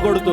కొడుతూ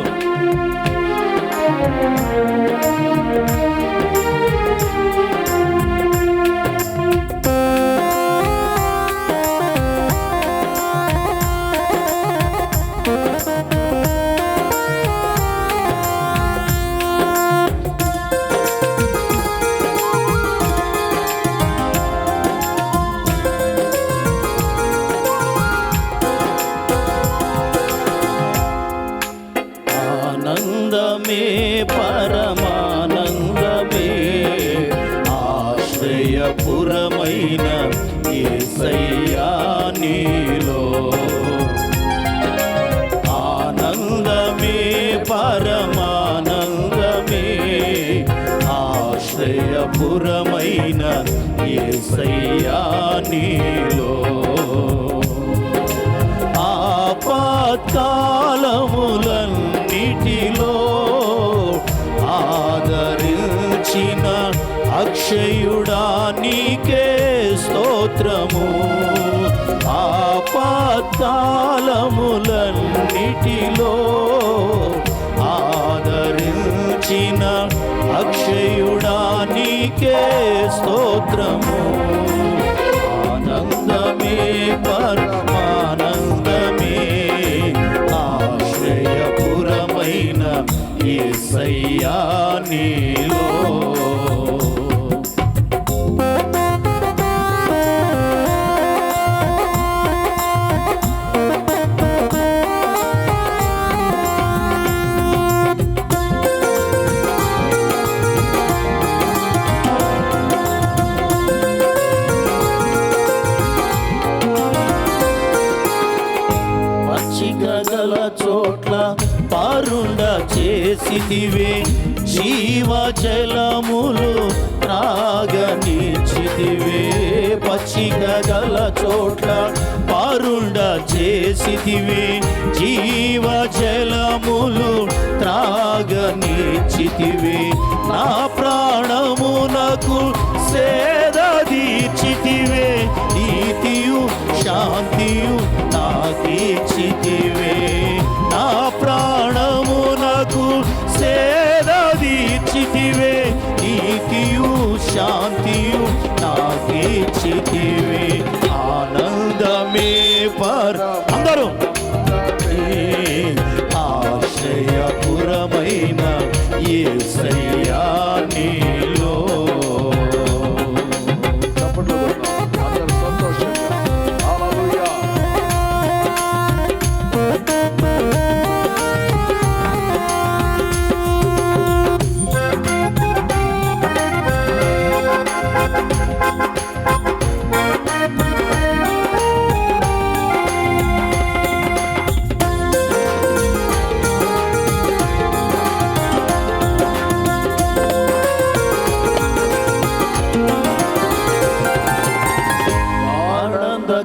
పురమైన నీలో. ఆనందమే పరమానందమే ఆశ్రయపురమైన యేసయ్యా నీలో. ఆపత్కాలములన్నిటిలో ఆదరించిన అక్షయుడా నీకే స్తోత్రము. ఆపత్కాలములన్నిటిలో ఆదరించిన అక్షయుడా నీకే స్తోత్రము. ఆనందమే పరమానందమే ఆశ్రయపురమైన యేసయ్యా నీలో చేసితివే జీవ జలములు త్రాగనిచ్చితివే. పచ్చిక గల చోట్ల పారుండ చేసితివే. జీవ జలములు త్రాగనిచ్చితివే. నా ప్రాణమునకు శాంతియు నాకే చితివే.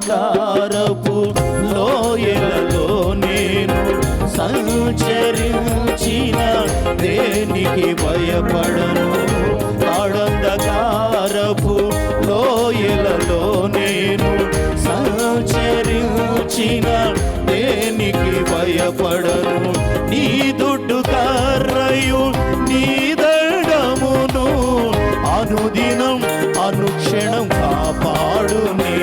ఆనందకారపు లోయలలో నేను సంచరించిన దేనికి భయపడను? ఆనందకారపు లోయలలో నేను సంచరించిన దేనికి భయపడను? నీ దుడ్డు కర్రయు నీ దండమును అనుదినం అనుక్షణం కాపాడునే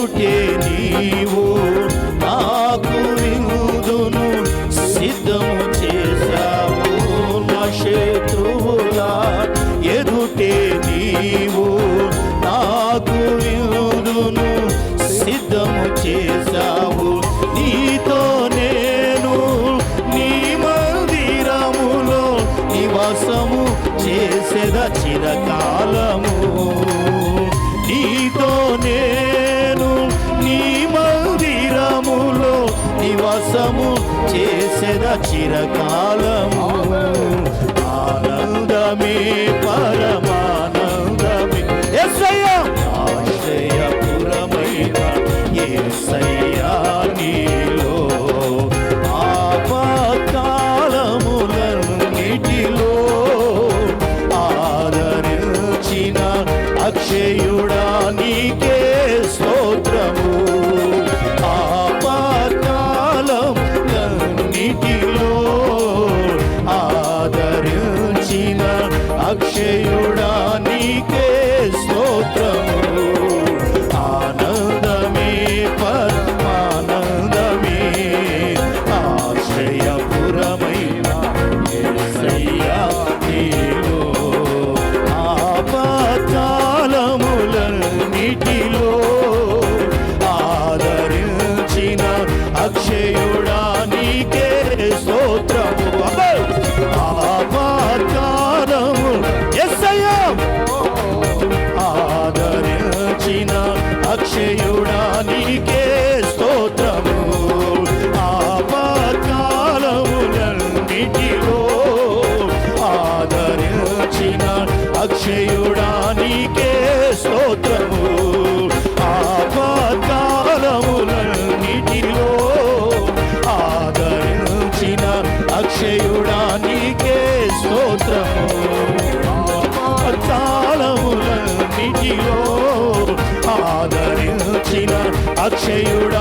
do que నివాసము చేసేద చిరకాలము. ఆనందమే పరమానందమే అక్షయుడా